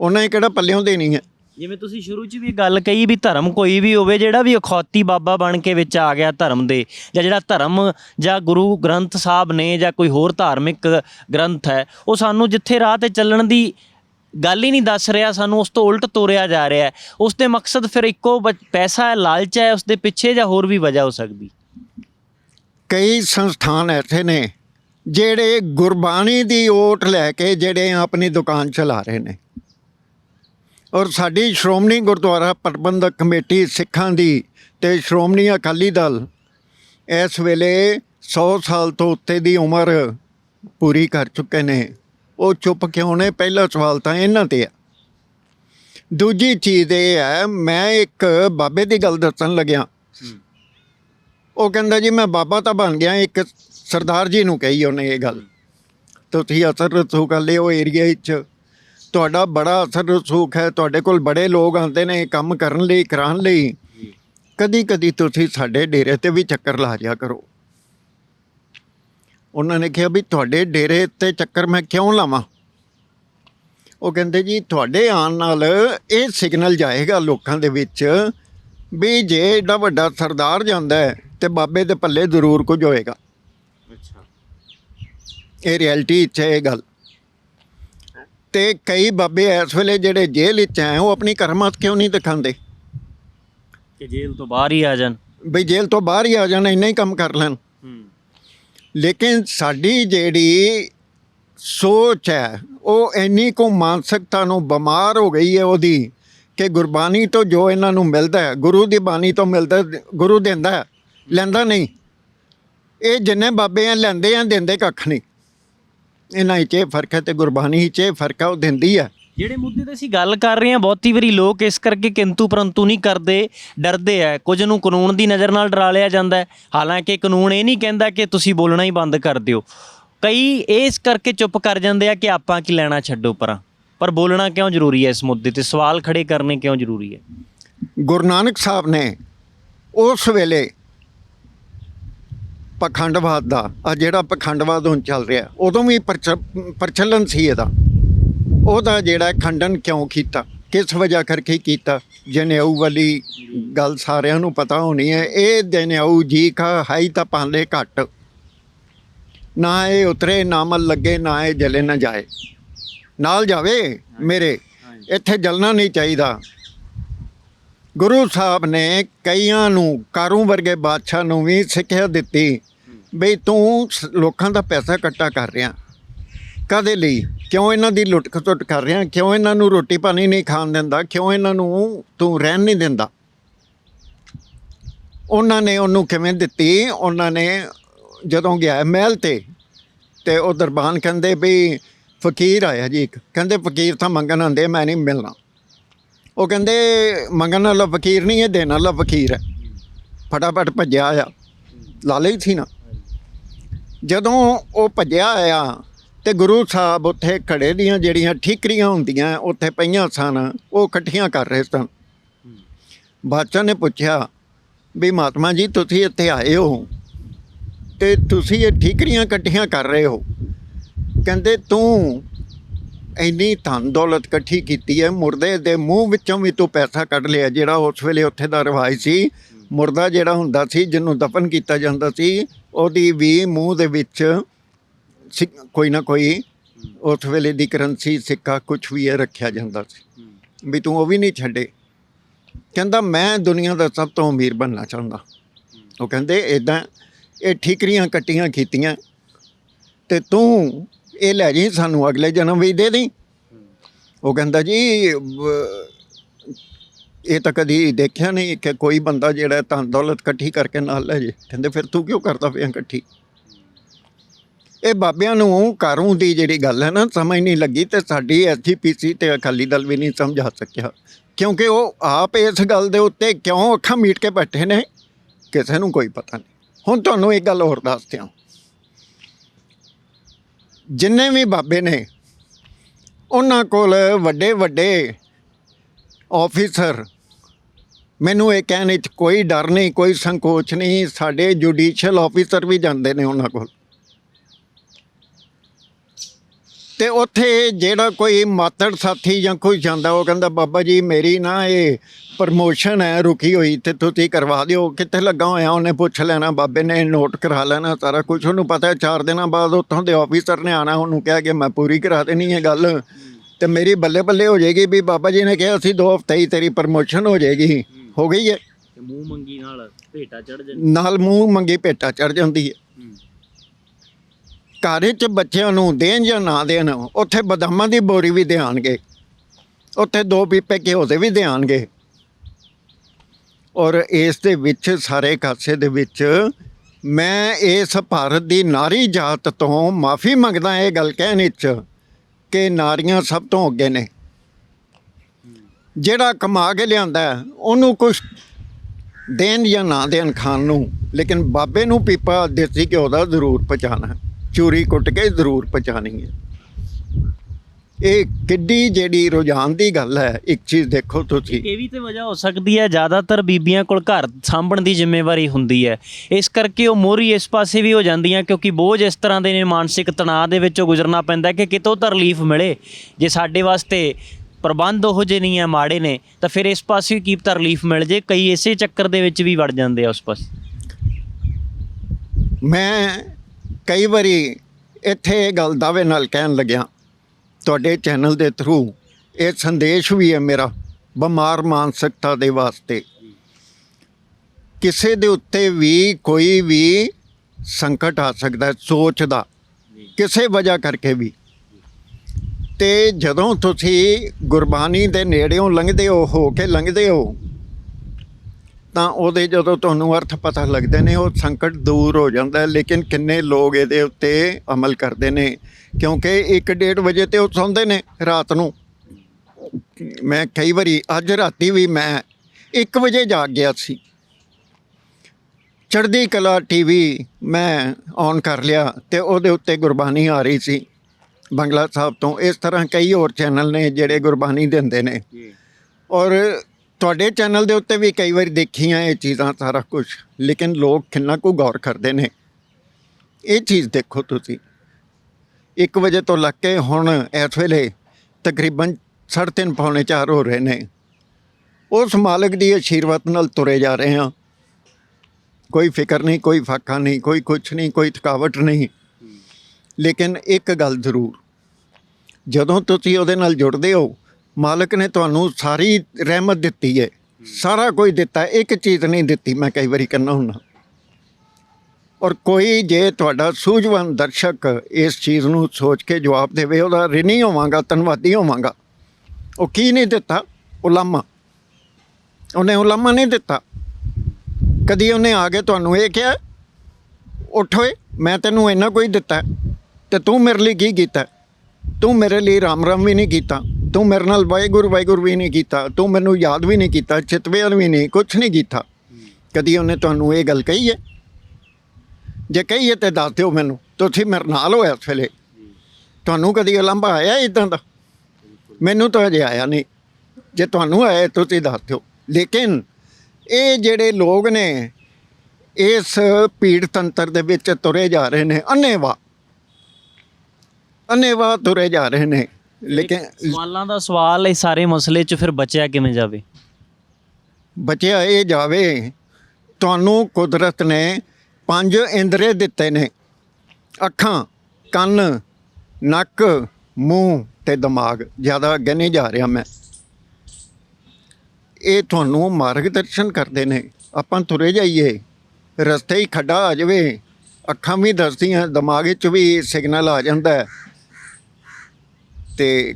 ਉਹਨਾਂ ਨੇ ਕਿਹੜਾ ਪੱਲਿਓਂ ਦੇਣੀ ਹੈ? ਜਿਵੇਂ ਤੁਸੀਂ ਸ਼ੁਰੂ 'ਚ ਵੀ ਗੱਲ ਕਹੀ ਵੀ ਧਰਮ ਕੋਈ ਵੀ ਹੋਵੇ, ਜਿਹੜਾ ਵੀ ਅਖੌਤੀ ਬਾਬਾ ਬਣ ਕੇ ਵਿੱਚ ਆ ਗਿਆ ਧਰਮ ਦੇ, ਜਾਂ ਜਿਹੜਾ ਧਰਮ ਜਾਂ ਗੁਰੂ ਗ੍ਰੰਥ ਸਾਹਿਬ ਨੇ ਜਾਂ ਕੋਈ ਹੋਰ ਧਾਰਮਿਕ ਗ੍ਰੰਥ ਹੈ, ਉਹ ਸਾਨੂੰ ਜਿੱਥੇ ਰਾਹ ਤੇ ਚੱਲਣ ਦੀ ਗੱਲ ਹੀ ਨਹੀਂ ਦੱਸ ਰਿਹਾ, ਸਾਨੂੰ ਉਸ ਤੋਂ ਉਲਟ ਤੋਰਿਆ ਜਾ ਰਿਹਾ ਉਸ ਦੇ ਮਕਸਦ ਫਿਰ ਇੱਕੋ ਬ- ਪੈਸਾ ਹੈ, ਲਾਲਚ ਹੈ, ਉਸ ਦੇ ਪਿੱਛੇ ਜਾਂ ਹੋਰ ਵੀ ਵਜ੍ਹਾ ਹੋ ਸਕਦੀ। ਕਈ ਸੰਸਥਾਨ ਐਸੇ ਨੇ, ਜਿਹੜੇ ਗੁਰਬਾਣੀ ਦੀ ਓਟ ਲੈ ਕੇ ਜਿਹੜੇ ਆਪਣੀ ਦੁਕਾਨ ਚਲਾ ਰਹੇ ਨੇ। ਔਰ ਸਾਡੀ ਸ਼੍ਰੋਮਣੀ ਗੁਰਦੁਆਰਾ ਪ੍ਰਬੰਧਕ ਕਮੇਟੀ ਸਿੱਖਾਂ ਦੀ ਤੇ ਸ਼੍ਰੋਮਣੀ ਅਕਾਲੀ ਦਲ ਇਸ ਵੇਲੇ 100 ਸਾਲ ਤੋਂ ਉੱਤੇ ਦੀ ਉਮਰ ਪੂਰੀ ਕਰ ਚੁੱਕੇ ਨੇ। ਉਹ ਚੁੱਪ ਕਿਉਂ ਨੇ? ਪਹਿਲਾ ਸਵਾਲ ਤਾਂ ਇਹਨਾਂ ਤੇ ਹੈ ਦੂਜੀ ਚੀਜ਼ ਇਹ ਹੈ, ਮੈਂ ਇੱਕ ਬਾਬੇ ਦੀ ਗੱਲ ਦੱਸਣ ਲੱਗਿਆ। ਉਹ ਕਹਿੰਦਾ ਜੀ, ਮੈਂ ਬਾਬਾ ਤਾਂ ਬਣ ਗਿਆ, ਇੱਕ ਸਰਦਾਰ ਜੀ ਨੂੰ ਕਹੀ ਉਹਨੇ ਇਹ ਗੱਲ। ਤੁਸੀਂ ਅਸਰ ਰਸੂਖ ਵਾਲੇ ਉਹ ਏਰੀਆ ਵਿੱਚ ਤੁਹਾਡਾ ਬੜਾ ਅਸਰ ਰਸੂਖ ਹੈ। ਤੁਹਾਡੇ ਕੋਲ ਬੜੇ ਲੋਕ ਆਉਂਦੇ ਨੇ ਕੰਮ ਕਰਨ ਲਈ ਕਰਾਉਣ ਲਈ। ਕਦੀ ਕਦੀ ਤੁਸੀਂ ਸਾਡੇ ਡੇਰੇ ਤੇ ਵੀ ਚੱਕਰ ਲਾ ਜਿਆ ਕਰੋ। ਉਹਨਾਂ ਨੇ ਕਿਹਾ ਵੀ ਤੁਹਾਡੇ ਡੇਰੇ ਤੇ ਚੱਕਰ ਮੈਂ ਕਿਉਂ ਲਾਵਾਂ? ਉਹ ਕਹਿੰਦੇ ਜੀ ਤੁਹਾਡੇ ਆਉਣ ਨਾਲ ਇਹ ਸਿਗਨਲ ਜਾਏਗਾ ਲੋਕਾਂ ਦੇ ਵਿੱਚ ਵੀ ਜੇ ਏਡਾ ਵੱਡਾ ਸਰਦਾਰ ਜਾਂਦਾ ਹੈ ਤੇ ਬਾਬੇ ਦੇ ਪੱਲੇ ਜ਼ਰੂਰ ਕੁਝ ਹੋਏਗਾ। ਅੱਛਾ। ਇਹ ਰਿਐਲਿਟੀ 'ਚ ਹੈ ਇਹ ਗੱਲ। ਤੇ ਕਈ ਬਾਬੇ ਇਸ ਵੇਲੇ ਜਿਹੜੇ ਜੇਲ੍ਹ ਵਿੱਚ ਹੈ ਉਹ ਆਪਣੀ ਕਰਮਾਤ ਕਿਉਂ ਨਹੀਂ ਦਿਖਾਉਂਦੇ? ਕਿ ਜੇਲ੍ਹ ਤੋਂ ਬਾਹਰ ਹੀ ਆ ਜਾਣ। ਬਈ ਜੇਲ੍ਹ ਤੋਂ ਬਾਹਰ ਹੀ ਆ ਜਾਣ ਇੰਨਾ ਹੀ ਕੰਮ ਕਰ ਲੈਣ। ਲੇਕਿਨ ਸਾਡੀ ਜਿਹੜੀ ਸੋਚ ਹੈ ਉਹ ਇੰਨੀ ਕੁ ਮਾਨਸਿਕਤਾ ਨੂੰ ਬਿਮਾਰ ਹੋ ਗਈ ਹੈ ਉਹਦੀ ਕਿ ਗੁਰਬਾਣੀ ਤੋਂ ਜੋ ਇਹਨਾਂ ਨੂੰ ਮਿਲਦਾ ਹੈ ਗੁਰੂ ਦੀ ਬਾਣੀ ਤੋਂ ਮਿਲਦਾ ਗੁਰੂ ਦਿੰਦਾ ਲੈਂਦਾ ਨਹੀਂ। ਇਹ ਜਿੰਨੇ ਬਾਬੇ ਆ ਲੈਂਦੇ ਆ ਦਿੰਦੇ ਕੱਖ ਨਹੀਂ। ਇਹਨਾਂ 'ਚ ਇਹ ਫ਼ਰਕ ਹੈ ਤੇ ਗੁਰਬਾਣੀ 'ਚ ਇਹ ਫ਼ਰਕ ਹੈ ਉਹ ਦਿੰਦੀ ਹੈ ਜਿਹੜੇ ਮੁੱਦੇ ਤੇ ਅਸੀਂ ਗੱਲ ਕਰ ਰਹੇ ਹਾਂ ਬਹੁਤੀ ਵਾਰੀ ਲੋਕ ਇਸ ਕਰਕੇ ਕਿੰਤੂ ਪਰੰਤੂ ਨਹੀਂ ਕਰਦੇ ਡਰਦੇ ਆ। ਕੁਝ ਨੂੰ ਕਾਨੂੰਨ ਦੀ ਨਜ਼ਰ ਨਾਲ ਡਰਾ ਲਿਆ ਜਾਂਦਾ ਹੈ। ਹਾਲਾਂਕਿ ਕਾਨੂੰਨ ਇਹ ਨਹੀਂ ਕਹਿੰਦਾ ਕਿ ਤੁਸੀਂ ਬੋਲਣਾ ਹੀ ਬੰਦ ਕਰ ਦਿਓ। ਕਈ ਇਸ ਕਰਕੇ ਚੁੱਪ ਕਰ ਜਾਂਦੇ ਆ ਕਿ ਆਪਾਂ ਕੀ ਲੈਣਾ ਛੱਡੋ ਪਰਾਂ। ਪਰ ਬੋਲਣਾ ਕਿਉਂ ਜ਼ਰੂਰੀ ਹੈ ਇਸ ਮੁੱਦੇ ਤੇ? ਸਵਾਲ ਖੜੇ ਕਰਨੇ ਕਿਉਂ ਜ਼ਰੂਰੀ ਹੈ? ਗੁਰੂ ਨਾਨਕ ਸਾਹਿਬ ਨੇ ਉਸ ਵੇਲੇ ਪਖੰਡਵਾਦ ਦਾ ਆ ਜਿਹੜਾ ਪਖੰਡਵਾਦ ਹੁਣ ਚੱਲ ਰਿਹਾ ਉਦੋਂ ਵੀ ਪ੍ਰਚ- ਪ੍ਰਚਲਨ ਸੀ ਇਹਦਾ। ਉਹਦਾ ਜਿਹੜਾ ਖੰਡਨ ਕਿਉਂ ਕੀਤਾ ਕਿਸ ਵਜ੍ਹਾ ਕਰਕੇ ਕੀਤਾ ਜਨੇਊ ਵਾਲੀ ਗੱਲ ਸਾਰਿਆਂ ਨੂੰ ਪਤਾ ਹੋਣੀ ਹੈ ਇਹ ਜਨੇਊ ਜੀ ਕਾ ਹਾਈ ਤਾਂ ਪਾਲੇ ਘੱਟ। ਨਾ ਇਹ ਉਤਰੇ ਨਾ ਮਲ ਲੱਗੇ ਨਾ ਇਹ ਜਲੇ ਨਾ ਜਾਏ। ਨਾਲ ਜਾਵੇ ਮੇਰੇ ਇੱਥੇ ਜਲਣਾ ਨਹੀਂ ਚਾਹੀਦਾ। ਗੁਰੂ ਸਾਹਿਬ ਨੇ ਕਈਆਂ ਨੂੰ, ਕਾਰੂ ਵਰਗੇ ਬਾਦਸ਼ਾਹ ਨੂੰ ਵੀ ਸਿੱਖਿਆ ਦਿੱਤੀ ਬਈ ਤੂੰ ਸ- ਲੋਕਾਂ ਦਾ ਪੈਸਾ ਇਕੱਠਾ ਕਰ ਰਿਹਾ। ਕਦੇ ਲਈ? ਕਿਉਂ ਇਹਨਾਂ ਦੀ ਲੁੱਟ ਖਸੁੱਟ ਕਰ ਰਿਹਾ? ਕਿਉਂ ਇਹਨਾਂ ਨੂੰ ਰੋਟੀ ਪਾਣੀ ਨਹੀਂ ਖਾਣ ਦਿੰਦਾ? ਕਿਉਂ ਇਹਨਾਂ ਨੂੰ ਤੂੰ ਰਹਿਣ ਨਹੀਂ ਦਿੰਦਾ? ਉਹਨਾਂ ਨੇ ਉਹਨੂੰ ਕਿਵੇਂ ਦਿੱਤੀ? ਉਹਨਾਂ ਨੇ ਜਦੋਂ ਗਿਆ ਮਹਿਲ ਤੇ ਤੇ ਉਹ ਦਰਬਾਨ ਕਹਿੰਦੇ ਵੀ ਫਕੀਰ ਆਇਆ ਜੀ ਇੱਕ। ਕਹਿੰਦੇ, ਫਕੀਰ ਤਾਂ ਮੰਗਣ ਆਉਂਦੇ ਮੈਂ ਨਹੀਂ ਮਿਲਣਾ। ਉਹ ਕਹਿੰਦੇ ਮੰਗਣ ਵਾਲਾ ਫਕੀਰ ਨਹੀਂ ਇਹ, ਦੇਣ ਵਾਲਾ ਫਕੀਰ ਹੈ। ਫਟਾਫਟ ਭੱਜਿਆ ਆ ਲਾਲੇ ਹੀ ਸੀ ਨਾ। ਜਦੋਂ ਉਹ ਭੱਜਿਆ ਆਇਆ ਤੇ ਗੁਰੂ ਸਾਹਿਬ ਉੱਥੇ ਘੜੇ ਦੀਆਂ ਜਿਹੜੀਆਂ ਠੀਕਰੀਆਂ ਹੁੰਦੀਆਂ ਉੱਥੇ ਪਈਆਂ ਸਨ, ਉਹ ਇਕੱਠੀਆਂ ਕਰ ਰਹੇ ਸਨ। ਬਾਦਸ਼ਾਹ ਨੇ ਪੁੱਛਿਆ, ਵੀ ਮਹਾਤਮਾ ਜੀ, ਤੁਸੀਂ ਇੱਥੇ ਆਏ ਹੋ ਤੇ ਤੁਸੀਂ ਇਹ ਠੀਕਰੀਆਂ ਇਕੱਠੀਆਂ ਕਰ ਰਹੇ ਹੋ। ਕਹਿੰਦੇ, ਤੂੰ ਇੰਨੀ ਧਨ ਦੌਲਤ ਇਕੱਠੀ ਕੀਤੀ ਹੈ, ਮੁਰਦੇ ਦੇ ਮੂੰਹ ਵਿੱਚੋਂ ਵੀ ਤੂੰ ਪੈਸਾ ਕੱਢ ਲਿਆ, ਜਿਹੜਾ ਉਸ ਵੇਲੇ ਉੱਥੇ ਦਾ ਰਿਵਾਜ ਸੀ। ਮੁਰਦਾ ਜਿਹੜਾ ਹੁੰਦਾ ਸੀ, ਜਿਹਨੂੰ ਦਫਨ ਕੀਤਾ ਜਾਂਦਾ ਸੀ, ਉਹਦੀ ਵੀ ਮੂੰਹ ਦੇ ਵਿੱਚ ਸਿ- ਕੋਈ ਨਾ ਕੋਈ ਉਸ ਵੇਲੇ ਦੀ ਕਰੰਸੀ, ਸਿੱਕਾ ਕੁਝ ਵੀ ਇਹ ਰੱਖਿਆ ਜਾਂਦਾ ਸੀ। ਵੀ ਤੂੰ ਉਹ ਵੀ ਨਹੀਂ ਛੱਡੇ। ਕਹਿੰਦਾ, ਮੈਂ ਦੁਨੀਆ ਦਾ ਸਭ ਤੋਂ ਅਮੀਰ ਬਣਨਾ ਚਾਹੁੰਦਾ। ਉਹ ਕਹਿੰਦੇ ਇਦਾਂ ਇਹ ਠੀਕਰੀਆਂ ਕੱਟੀਆਂ ਕੀਤੀਆਂ ਤੇ ਤੂੰ ਇਹ ਲੈ ਜੀ ਸਾਨੂੰ ਅਗਲੇ ਜਨਮ ਵੀ ਦੇ ਦੇ। ਉਹ ਕਹਿੰਦਾ ਜੀ ਇਹ ਤਾਂ ਕਦੀ ਦੇਖਿਆ ਨਹੀਂ ਕਿ ਕੋਈ ਬੰਦਾ ਜਿਹੜਾ ਤਾਂ ਦੌਲਤ ਇਕੱਠੀ ਕਰਕੇ ਨਾਲ ਲੈ ਜੇ। ਕਹਿੰਦੇ, ਫਿਰ ਤੂੰ ਕਿਉਂ ਕਰਦਾ ਪਿਆ ਇਕੱਠੀ? ਇਹ ਬਾਬਿਆਂ ਨੂੰ ਕਾਰੂ ਦੀ ਜਿਹੜੀ ਗੱਲ ਹੈ ਨਾ, ਸਮਝ ਨਹੀਂ ਲੱਗੀ ਤੇ ਸਾਡੀ ਐਸਜੀਪੀਸੀ ਤੇ ਅਕਾਲੀ ਦਲ ਵੀ ਨਹੀਂ ਸਮਝਾ ਸਕਿਆ। ਕਿਉਂਕਿ ਉਹ ਆਪ ਇਸ ਗੱਲ ਦੇ ਉੱਤੇ ਕਿਉਂ ਅੱਖਾਂ ਮੀਟ ਕੇ ਬੈਠੇ ਨੇ, ਕਿਸੇ ਨੂੰ ਕੋਈ ਪਤਾ ਨਹੀਂ। ਹੁਣ ਤੁਹਾਨੂੰ ਇੱਕ ਗੱਲ ਹੋਰ ਦੱਸਦਿਆਂ ਜਿੰਨੇ ਵੀ ਬਾਬੇ ਨੇ, ਉਹਨਾਂ ਕੋਲ ਵੱਡੇ ਵੱਡੇ ਆਫੀਸਰ ਮੈਨੂੰ ਇਹ ਕਹਿਣ ਵਿੱਚ ਕੋਈ ਡਰ ਨਹੀਂ, ਕੋਈ ਸੰਕੋਚ ਨਹੀਂ, ਸਾਡੇ ਜੁਡੀਸ਼ੀਅਲ ਆਫੀਸਰ ਵੀ ਜਾਂਦੇ ਨੇ ਉਹਨਾਂ ਕੋਲ। ਤੇ ਉੱਥੇ ਜਿਹੜਾ ਕੋਈ ਮਾਤੜ ਸਾਥੀ ਜਾਂ ਕੋਈ ਜਾਂਦਾ ਉਹ ਕਹਿੰਦਾ ਬਾਬਾ ਜੀ ਮੇਰੀ ਨਾ ਇਹ ਪ੍ਰਮੋਸ਼ਨ ਹੈ ਰੁਕੀ ਹੋਈ ਤੇ ਤੁਸੀਂ ਕਰਵਾ ਦਿਓ। ਕਿੱਥੇ ਲੱਗਾ ਹੋਇਆ ਉਹਨੇ ਪੁੱਛ ਲੈਣਾ ਬਾਬੇ ਨੇ ਨੋਟ ਕਰਾ ਲੈਣਾ ਸਾਰਾ ਕੁਝ ਉਹਨੂੰ ਪਤਾ ਹੈ ਚਾਰ ਦਿਨਾਂ ਬਾਅਦ ਉੱਥੋਂ ਦੇ ਆਫੀਸਰ ਨੇ ਆਣਾ ਉਹਨੂੰ ਕਿਹਾ ਕਿ ਮੈਂ ਪੂਰੀ ਕਰਾ ਦੇਣੀ ਹੈ ਗੱਲ। ਤੇ ਮੇਰੀ ਬੱਲੇ ਬੱਲੇ ਹੋ ਜਾਏਗੀ ਵੀ ਬਾਬਾ ਜੀ ਨੇ ਕਿਹਾ ਸੀ ਦੋ ਹਫ਼ਤੇ ਹੀ ਤੇਰੀ ਪ੍ਰਮੋਸ਼ਨ ਹੋ ਜਾਏਗੀ। ਹੋ ਗਈ ਹੈ। ਤੇ ਮੂੰਹ ਮੰਗੀ ਨਾਲ ਭੇਟਾ ਚੜ ਨਾਲ ਮੂੰਹ ਮੰਗੀ ਭੇਟਾ ਚੜ ਜਾਂਦੀ ਹੈ। ਘਰ 'ਚ ਬੱਚਿਆਂ ਨੂੰ ਦੇਣ ਜਾਂ ਨਾ ਦੇਣ, ਉੱਥੇ ਬਦਾਮਾਂ ਦੀ ਬੋਰੀ ਵੀ ਦੇਣਗੇ ਉੱਥੇ ਦੋ ਪੀਪੇ ਘਿਓ ਦੇ ਵੀ ਦੇਣਗੇ ਔਰ ਇਸ ਦੇ ਵਿੱਚ, ਸਾਰੇ ਕਾਸੇ ਦੇ ਵਿੱਚ ਮੈਂ ਇਸ ਭਾਰਤ ਦੀ ਨਾਰੀ ਜਾਤ ਤੋਂ ਮਾਫੀ ਮੰਗਦਾ ਇਹ ਗੱਲ ਕਹਿਣ ਵਿੱਚ ਕਿ ਨਾਰੀਆਂ ਸਭ ਤੋਂ ਅੱਗੇ ਨੇ। ਜਿਹੜਾ ਕਮਾ ਕੇ ਲਿਆਂਦਾ, ਉਹਨੂੰ ਕੁਝ ਦੇਣ ਜਾਂ ਨਾ ਦੇਣ ਖਾਣ ਨੂੰ, ਲੇਕਿਨ ਬਾਬੇ ਨੂੰ ਪੀਪਾ, ਦੇਸੀ ਘਿਓ ਦਾ ਜ਼ਰੂਰ ਪਹੁੰਚਾਉਣਾ। ਚੂਰੀ ਕੁੱਟ ਕੇ ਜ਼ਰੂਰ ਪਹੁੰਚਾਉਣੀ ਹੈ। ਇਹ ਕਿੱਡੀ ਜਿਹੜੀ ਰੁਝਾਨ ਦੀ ਗੱਲ ਹੈ ਇੱਕ ਚੀਜ਼ ਦੇਖੋ ਤੁਸੀਂ। ਇਹ ਵੀ ਤੇ ਵਜ੍ਹਾ ਹੋ ਸਕਦੀ ਹੈ ਜ਼ਿਆਦਾਤਰ ਬੀਬੀਆਂ ਕੋਲ ਘਰ ਸਾਂਭਣ ਦੀ ਜ਼ਿੰਮੇਵਾਰੀ ਹੁੰਦੀ ਹੈ। ਇਸ ਕਰਕੇ ਉਹ ਮੋਹਰੀ ਇਸ ਪਾਸੇ ਵੀ ਹੋ ਜਾਂਦੀਆਂ ਕਿਉਂਕਿ ਬੋਝ ਇਸ ਤਰ੍ਹਾਂ ਦੇ ਨੇ ਮਾਨਸਿਕ ਤਣਾਅ ਦੇ ਵਿੱਚੋਂ ਗੁਜ਼ਰਨਾ ਪੈਂਦਾ ਕਿ ਕਿਤੋਂ ਤਾਂ ਰਿਲੀਫ ਮਿਲੇ। ਜੇ ਸਾਡੇ ਵਾਸਤੇ ਪ੍ਰਬੰਧ ਉਹੋ ਜਿਹੇ ਨਹੀਂ ਹੈ ਮਾੜੇ ਨੇ ਤਾਂ ਫਿਰ ਇਸ ਪਾਸੇ ਕੀ ਪਤਾ ਰਿਲੀਫ ਮਿਲ ਜੇ ਕਈ ਇਸੇ ਚੱਕਰ ਦੇ ਵਿੱਚ ਵੀ ਵੜ ਜਾਂਦੇ ਆ ਉਸ ਪਾਸੇ। ਮੈਂ ਕਈ ਵਾਰੀ ਇੱਥੇ ਇਹ ਗੱਲ ਦਾਅਵੇ ਨਾਲ ਕਹਿਣ ਲੱਗਿਆ, ਤੁਹਾਡੇ ਚੈਨਲ ਦੇ ਥਰੂ ਇਹ ਸੰਦੇਸ਼ ਵੀ ਹੈ ਮੇਰਾ ਬਿਮਾਰ ਮਾਨਸਿਕਤਾ ਦੇ ਵਾਸਤੇ। ਕਿਸੇ ਦੇ ਉੱਤੇ ਵੀ ਕੋਈ ਵੀ ਸੰਕਟ ਆ ਸਕਦਾ ਸੋਚ ਦਾ, ਕਿਸੇ ਵਜ੍ਹਾ ਕਰਕੇ ਵੀ। ਤੇ ਜਦੋਂ ਤੁਸੀਂ ਗੁਰਬਾਣੀ ਦੇ ਨੇੜਿਓਂ ਲੰਘਦੇ ਹੋ ਹੋ ਕੇ ਲੰਘਦੇ ਹੋ ਤਾਂ ਉਹਦੇ ਜਦੋਂ ਤੁਹਾਨੂੰ ਅਰਥ ਪਤਾ ਲੱਗਦੇ ਨੇ ਉਹ ਸੰਕਟ ਦੂਰ ਹੋ ਜਾਂਦਾ ਹੈ ਲੇਕਿਨ ਕਿੰਨੇ ਲੋਕ ਇਹਦੇ ਉੱਤੇ ਅਮਲ ਕਰਦੇ ਨੇ? ਕਿਉਂਕਿ 1:30 ਵਜੇ ਤੇ ਉਹ ਸੌਂਦੇ ਨੇ ਰਾਤ ਨੂੰ। ਮੈਂ ਕਈ ਵਾਰੀ ਅੱਜ ਰਾਤੀ ਵੀ ਮੈਂ 1 ਵਜੇ ਜਾਗ ਗਿਆ ਸੀ। ਚੜ੍ਹਦੀ ਕਲਾ ਟੀਵੀ ਮੈਂ ਔਨ ਕਰ ਲਿਆ ਤੇ ਉਹਦੇ ਉੱਤੇ ਗੁਰਬਾਣੀ ਆ ਰਹੀ ਸੀ। ਬੰਗਲਾ ਸਾਹਿਬ ਤੋਂ ਇਸ ਤਰ੍ਹਾਂ ਕਈ ਹੋਰ ਚੈਨਲ ਨੇ ਜਿਹੜੇ ਗੁਰਬਾਣੀ ਦਿੰਦੇ ਨੇ। ਔਰ ਤੁਹਾਡੇ ਚੈਨਲ ਦੇ ਉੱਤੇ ਵੀ ਕਈ ਵਾਰੀ ਦੇਖੀਆਂ ਇਹ ਚੀਜ਼ਾਂ ਸਾਰਾ ਕੁਝ ਲੇਕਿਨ ਲੋਕ ਕਿੰਨਾ ਕੁ ਗੌਰ ਕਰਦੇ ਨੇ। ਇਹ ਚੀਜ਼ ਦੇਖੋ ਤੁਸੀਂ। 1 ਵਜੇ ਤੋਂ ਲੱਗ ਕੇ ਹੁਣ ਇਸ ਵੇਲੇ ਤਕਰੀਬਨ 3:30 ਪੌਣੇ 4 ਹੋ ਰਹੇ ਨੇ। ਉਸ ਮਾਲਕ ਦੀ ਆਸ਼ੀਰਵਾਦ ਨਾਲ ਤੁਰੇ ਜਾ ਰਹੇ ਹਾਂ। ਕੋਈ ਫਿਕਰ ਨਹੀਂ, ਕੋਈ ਫਾਕਾ ਨਹੀਂ, ਕੋਈ ਕੁਛ ਨਹੀਂ, ਕੋਈ ਥਕਾਵਟ ਨਹੀਂ। ਲੇਕਿਨ ਇੱਕ ਗੱਲ ਜ਼ਰੂਰ, ਜਦੋਂ ਤੁਸੀਂ ਉਹਦੇ ਨਾਲ ਜੁੜਦੇ ਹੋ ਮਾਲਕ ਨੇ ਤੁਹਾਨੂੰ ਸਾਰੀ ਰਹਿਮਤ ਦਿੱਤੀ ਹੈ ਸਾਰਾ ਕੁਝ ਦਿੱਤਾ, ਇੱਕ ਚੀਜ਼ ਨਹੀਂ ਦਿੱਤੀ, ਮੈਂ ਕਈ ਵਾਰੀ ਕਹਿੰਦਾ ਹੁੰਦਾ। ਔਰ ਕੋਈ ਜੇ ਤੁਹਾਡਾ ਸੂਝਵਾਨ ਦਰਸ਼ਕ ਇਸ ਚੀਜ਼ ਨੂੰ ਸੋਚ ਕੇ ਜਵਾਬ ਦੇਵੇ, ਉਹਦਾ ਰਿਣੀ ਹੋਵਾਂਗਾ, ਧੰਨਵਾਦੀ ਹੋਵਾਂਗਾ, ਉਹ ਕੀ ਨਹੀਂ ਦਿੱਤਾ? ਉਲਾਮਾ। ਉਹਨੇ ਉਲਾਮਾ ਨਹੀਂ ਦਿੱਤਾ। ਕਦੀ ਉਹਨੇ ਆ ਕੇ ਤੁਹਾਨੂੰ ਇਹ ਕਿਹਾ, ਉੱਠ ਓਏ, ਮੈਂ ਤੈਨੂੰ ਇੰਨਾ ਕੋਈ ਦਿੱਤਾ, ਤੇ ਤੂੰ ਮੇਰੇ ਲਈ ਕੀ ਕੀਤਾ? ਤੂੰ ਮੇਰੇ ਲਈ ਰਾਮ ਰਾਮ ਵੀ ਨਹੀਂ ਕੀਤਾ, ਤੂੰ ਮੇਰੇ ਨਾਲ ਵਾਹਿਗੁਰੂ ਵਾਹਿਗੁਰੂ ਵੀ ਨਹੀਂ ਕੀਤਾ, ਤੂੰ ਮੈਨੂੰ ਯਾਦ ਵੀ ਨਹੀਂ ਕੀਤਾ ਚਿਤਵੇਲ ਵੀ ਨਹੀਂ ਕੁਝ ਨਹੀਂ ਕੀਤਾ। ਕਦੀ ਉਹਨੇ ਤੁਹਾਨੂੰ ਇਹ ਗੱਲ ਕਹੀ ਹੈ? ਜੇ ਕਹੀਏ ਤੇ ਦੱਸ ਦਿਓ ਮੈਨੂੰ, ਤੁਸੀਂ ਮੇਰੇ ਨਾਲ ਹੋਇਆ ਇਸ ਵੇਲੇ। ਤੁਹਾਨੂੰ ਕਦੀ ਉਲੰਭਾ ਆਇਆ ਇਦਾਂ ਦਾ? ਮੈਨੂੰ ਤਾਂ ਅਜੇ ਆਇਆ ਨਹੀਂ। ਜੇ ਤੁਹਾਨੂੰ ਆਇਆ ਤੁਸੀਂ ਦੱਸ ਦਿਓ। ਲੇਕਿਨ ਇਹ ਜਿਹੜੇ ਲੋਕ ਨੇ, ਇਸ ਪੀੜ ਤੰਤਰ ਦੇ ਵਿੱਚ ਤੁਰੇ ਜਾ ਰਹੇ ਨੇ ਅੰਨੇਵਾ ਅੰਨੇਵਾ ਤੁਰੇ ਜਾ ਰਹੇ ਨੇ। ਲੇਕਿਨ ਸਵਾਲਾਂ ਦਾ ਸਵਾਲ ਇਹ ਸਾਰੇ ਮਸਲੇ 'ਚ ਫਿਰ ਬਚਿਆ ਕਿਵੇਂ ਜਾਵੇ? ਬਚਿਆ ਇਹ ਜਾਵੇ ਤੁਹਾਨੂੰ ਕੁਦਰਤ ਨੇ ਪੰਜ ਇੰਦਰੇ ਦਿੱਤੇ ਨੇ। ਅੱਖਾਂ ਕੰਨ ਨੱਕ ਮੂੰਹ ਤੇ ਦਿਮਾਗ। ਜ਼ਿਆਦਾ ਅੱਗੇ ਨਹੀਂ ਜਾ ਰਿਹਾ ਮੈਂ। ਇਹ ਤੁਹਾਨੂੰ ਮਾਰਗਦਰਸ਼ਨ ਕਰਦੇ ਨੇ। ਆਪਾਂ ਤੁਰੇ ਜਾਈਏ। ਰਸਤੇ ਹੀ ਖੱਡਾ ਆ ਜਾਵੇ। ਅੱਖਾਂ ਵੀ ਦੱਸਦੀਆਂ ਦਿਮਾਗ ਵਿੱਚ ਵੀ ਸਿਗਨਲ ਆ ਜਾਂਦਾ। ਹੈ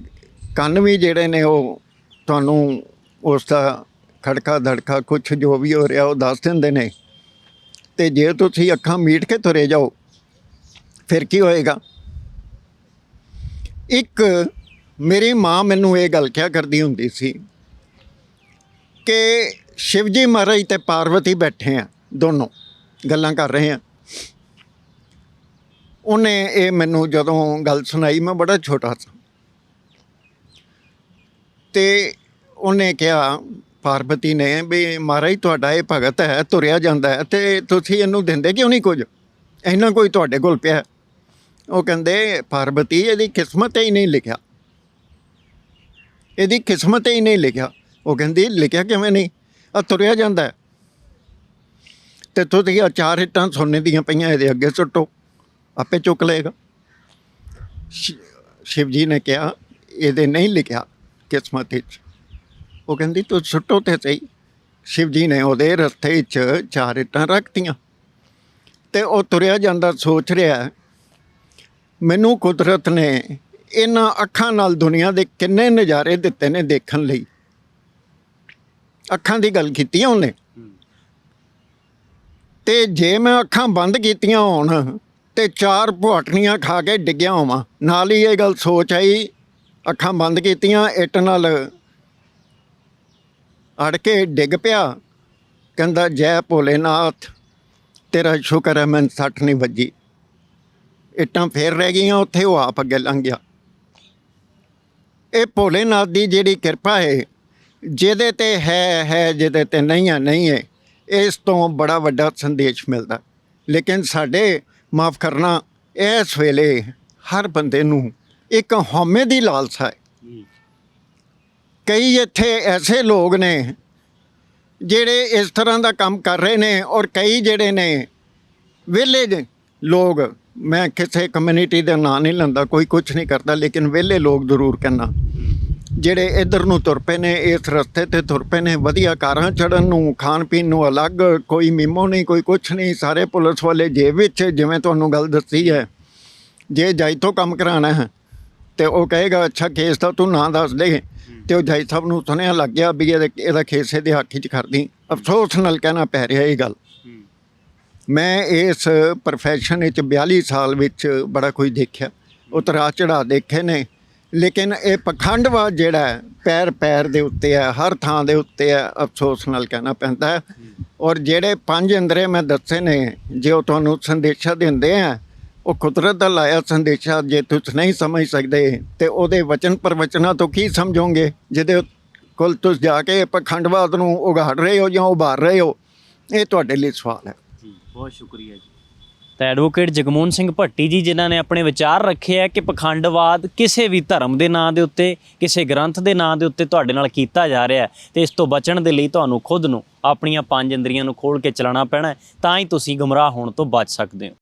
ਕੰਨ ਵੀ ਜਿਹੜੇ ਨੇ ਉਹ ਤੁਹਾਨੂੰ ਉਸ ਦਾ ਖੜਕਾ ਧੜਕਾ ਕੁਛ ਜੋ ਵੀ ਹੋ ਰਿਹਾ ਉਹ ਦੱਸ ਦਿੰਦੇ ਨੇ। ਤੇ ਜੇ ਤੁਸੀਂ ਅੱਖਾਂ ਮੀਟ ਕੇ ਤੁਰੇ ਜਾਓ, ਫਿਰ ਕੀ ਹੋਏਗਾ? ਇੱਕ ਮੇਰੀ ਮਾਂ ਮੈਨੂੰ ਇਹ ਗੱਲ ਕਿਹਾ ਕਰਦੀ ਹੁੰਦੀ ਸੀ ਕਿ ਸ਼ਿਵਜੀ ਮਹਾਰਾਜ ਤੇ ਪਾਰਵਤੀ ਬੈਠੇ ਆ, ਦੋਨੋਂ ਗੱਲਾਂ ਕਰ ਰਹੇ ਆ। ਉਹਨੇ ਇਹ ਮੈਨੂੰ ਜਦੋਂ ਗੱਲ ਸੁਣਾਈ, ਮੈਂ ਬੜਾ ਛੋਟਾ ਸੀ। ਤੇ ਉਹਨੇ ਕਿਹਾ ਪਾਰਵਤੀ ਨੇ ਵੀ ਮਹਾਰਾਜ, ਤੁਹਾਡਾ ਇਹ ਭਗਤ ਹੈ, ਤੁਰਿਆ ਜਾਂਦਾ ਹੈ, ਤੇ ਤੁਸੀਂ ਇਹਨੂੰ ਦਿੰਦੇ ਕਿਉਂ ਨਹੀਂ ਕੁਝ? ਇੰਨਾ ਕੋਈ ਤੁਹਾਡੇ ਕੋਲ ਪਿਆ ਉਹ ਕਹਿੰਦੇ, ਪਾਰਬਤੀ ਇਹਦੀ ਕਿਸਮਤ ਹੀ ਨਹੀਂ ਲਿਖਿਆ। ਇਹਦੀ ਕਿਸਮਤ ਹੀ ਨਹੀਂ ਲਿਖਿਆ। ਉਹ ਕਹਿੰਦੀ, ਲਿਖਿਆ ਕਿਵੇਂ ਨਹੀਂ? ਆ ਤੁਰਿਆ ਜਾਂਦਾ ਹੈ। ਤੇ ਤੁਸੀਂ ਆ ਚਾਰ ਇੱਟਾਂ ਸੋਨੇ ਦੀਆਂ ਪਈਆਂ, ਇਹਦੇ ਅੱਗੇ ਸੁੱਟੋ। ਆਪੇ ਚੁੱਕ ਲਏਗਾ। ਸ਼ਿ- ਸ਼ਿਵ ਜੀ ਨੇ ਕਿਹਾ, ਇਹਦੇ ਨਹੀਂ ਲਿਖਿਆ। ਕਿਸਮਤ ਵਿੱਚ। ਉਹ ਕਹਿੰਦੀ, ਤੂੰ ਸੁੱਟੋ ਤੇ ਸਹੀ। ਸ਼ਿਵ ਜੀ ਨੇ ਉਹਦੇ ਰਸਤੇ 'ਚ ਚਾਰ ਇੱਟਾਂ ਰੱਖਤੀਆਂ ਤੇ ਉਹ ਤੁਰਿਆ ਜਾਂਦਾ ਸੋਚ ਰਿਹਾ, ਮੈਨੂੰ ਕੁਦਰਤ ਨੇ ਇਹਨਾਂ ਅੱਖਾਂ ਨਾਲ ਦੁਨੀਆ ਦੇ ਕਿੰਨੇ ਨਜ਼ਾਰੇ ਦਿੱਤੇ ਨੇ ਦੇਖਣ ਲਈ। ਅੱਖਾਂ ਦੀ ਗੱਲ ਕੀਤੀ ਆ ਉਹਨੇ। ਤੇ ਜੇ ਮੈਂ ਅੱਖਾਂ ਬੰਦ ਕੀਤੀਆਂ ਹੋਣ ਤੇ ਚਾਰ ਭੁਆਟਣੀਆਂ ਖਾ ਕੇ ਡਿੱਗਿਆ ਹੋਵਾਂ। ਨਾਲ ਹੀ ਇਹ ਗੱਲ ਸੋਚ ਆਈ ਅੱਖਾਂ ਬੰਦ ਕੀਤੀਆਂ, ਇੱਟ ਨਾਲ ਅੜ ਕੇ ਡਿੱਗ ਪਿਆ। ਕਹਿੰਦਾ, ਜੈ ਭੋਲੇਨਾਥ, ਤੇਰਾ ਸ਼ੁਕਰ ਹੈ, ਮੈਨੂੰ ਸੱਟ ਨਹੀਂ ਵੱਜੀ। ਇੱਟਾਂ ਫੇਰ ਰਹਿ ਗਈਆਂ, ਉੱਥੇ ਉਹ ਆਪ ਅੱਗੇ ਲੰਘ ਗਿਆ। ਇਹ ਭੋਲੇਨਾਥ ਦੀ ਜਿਹੜੀ ਕਿਰਪਾ ਹੈ ਜਿਹਦੇ ਤੇ ਹੈ ਹੈ, ਜਿਹਦੇ ਤੇ ਨਹੀਂ ਹੈ ਨਹੀਂ ਹੈ ਇਸ ਤੋਂ ਬੜਾ ਵੱਡਾ ਸੰਦੇਸ਼ ਮਿਲਦਾ। ਲੇਕਿਨ ਸਾਡੇ, ਮਾਫ ਕਰਨਾ, ਇਸ ਵੇਲੇ ਹਰ ਬੰਦੇ ਨੂੰ ਇੱਕ ਹਉਮੈ ਦੀ ਲਾਲਸਾ ਹੈ। ਕਈ ਇੱਥੇ ਐਸੇ ਲੋਕ ਨੇ ਜਿਹੜੇ ਇਸ ਤਰ੍ਹਾਂ ਦਾ ਕੰਮ ਕਰ ਰਹੇ ਨੇ ਔਰ ਕਈ ਜਿਹੜੇ ਨੇ ਵਿਹਲੇ ਜਿਹੇ ਲੋਕ, ਮੈਂ ਕਿਸੇ ਕਮਿਊਨਿਟੀ ਦਾ ਨਾਂ ਨਹੀਂ ਲੈਂਦਾ, ਕੋਈ ਕੁਝ ਨਹੀਂ ਕਰਦਾ, ਲੇਕਿਨ ਵਿਹਲੇ ਲੋਕ ਜ਼ਰੂਰ ਕਹਿਣਾ ਜਿਹੜੇ ਇਧਰ ਨੂੰ ਤੁਰ ਪਏ ਨੇ, ਇਸ ਰਸਤੇ ਤੇ ਤੁਰ ਪਏ ਨੇ, ਵਧੀਆ ਕਾਰਾਂ ਚੜਨ ਨੂੰ, ਖਾਣ ਪੀਣ ਨੂੰ ਅਲੱਗ, ਕੋਈ ਮੀਮੋ ਨਹੀਂ, ਕੋਈ ਕੁਝ ਨਹੀਂ, ਸਾਰੇ ਪੁਲਿਸ ਵਾਲੇ ਜੇਬ ਵਿੱਚ, ਜਿਵੇਂ ਤੁਹਾਨੂੰ ਗੱਲ ਦੱਸੀ ਹੈ, ਜੇ ਜਾਈ ਤੋਂ ਕੰਮ ਕਰਾਣਾ ਹੈ ਤੇ ਉਹ ਕਹੇਗਾ ਅੱਛਾ ਕੇਸ ਤਾਂ ਤੂੰ ਨਾਂ ਦੱਸ ਦੇ। ਤੇ ਉਹ ਜਾਈ ਸਾਹਿਬ ਨੂੰ ਸੁਣਿਆ ਲੱਗ ਗਿਆ ਵੀ ਇਹਦੇ- ਇਹਦਾ ਕੇਸ ਇਹਦੇ ਹੱਥ 'ਚ ਕਰਦੀ ਅਫਸੋਸ ਨਾਲ ਕਹਿਣਾ ਪੈ ਰਿਹਾ ਇਹ ਗੱਲ। ਮੈਂ ਇਸ profession ਵਿੱਚ 42 ਸਾਲ ਵਿੱਚ ਬੜਾ ਕੁਝ ਦੇਖਿਆ। ਉਤਰਾ ਚੜਾ ਦੇਖੇ ਨੇ। ਲੇਕਿਨ ਇਹ ਪਖੰਡਵਾਦ ਜਿਹੜਾ ਪੈਰ ਪੈਰ ਦੇ ਉੱਤੇ ਹੈ ਹਰ ਥਾਂ ਦੇ ਉੱਤੇ ਹੈ ਅਫਸੋਸ ਨਾਲ ਕਹਿਣਾ ਪੈਂਦਾ ਔਰ ਜਿਹੜੇ ਪੰਜ ਇੰਦਰੇ ਮੈਂ ਦੱਸੇ ਨੇ ਜੇ ਉਹ ਤੁਹਾਨੂੰ ਸੰਦੇਸ਼ਾ ਦਿੰਦੇ ਆ ਉਹ ਕੁਦਰਤ ਦਾ ਲਾਇਆ ਸੰਦੇਸ਼ਾ ਜੇ ਤੁਸੀਂ ਨਹੀਂ ਸਮਝ ਸਕਦੇ ਤੇ ਉਹਦੇ ਵਚਨ ਪ੍ਰਵਚਨਾਂ ਤੋਂ ਕੀ ਸਮਝੋਗੇ? ਜਿਹਦੇ ਕੋਲ ਤੁਸੀਂ ਜਾ ਕੇ ਪਖੰਡਵਾਦ ਨੂੰ ਉਗਾੜ ਰਹੇ ਹੋ ਜਾਂ ਉਭਾਰ ਰਹੇ ਹੋ, ਇਹ ਤੁਹਾਡੇ ਲਈ ਸਵਾਲ ਹੈ। ਜੀ, ਬਹੁਤ ਸ਼ੁਕਰੀਆ ਜੀ। ਤਾਂ ਐਡਵੋਕੇਟ ਜਗਮੋਹਨ ਸਿੰਘ ਭੱਟੀ ਜੀ, ਜਿਨ੍ਹਾਂ ਨੇ ਆਪਣੇ ਵਿਚਾਰ ਰੱਖੇ ਆ ਕਿ ਪਖੰਡਵਾਦ ਕਿਸੇ ਵੀ ਧਰਮ ਦੇ ਨਾਂ ਦੇ ਉੱਤੇ, ਕਿਸੇ ਗ੍ਰੰਥ ਦੇ ਨਾਂ ਦੇ ਉੱਤੇ ਤੁਹਾਡੇ ਨਾਲ ਕੀਤਾ ਜਾ ਰਿਹਾ ਹੈ ਤੇ ਇਸ ਤੋਂ ਬਚਣ ਦੇ ਲਈ ਤੁਹਾਨੂੰ ਖੁਦ ਨੂੰ ਆਪਣੀਆਂ ਪੰਜ ਇੰਦਰੀਆਂ ਨੂੰ ਖੋਲ ਕੇ ਚਲਾਉਣਾ ਪੈਣਾ ਤਾਂ ਹੀ ਤੁਸੀਂ ਗੁੰਮਰਾਹ ਹੋਣ ਤੋਂ ਬਚ ਸਕਦੇ ਹੋ।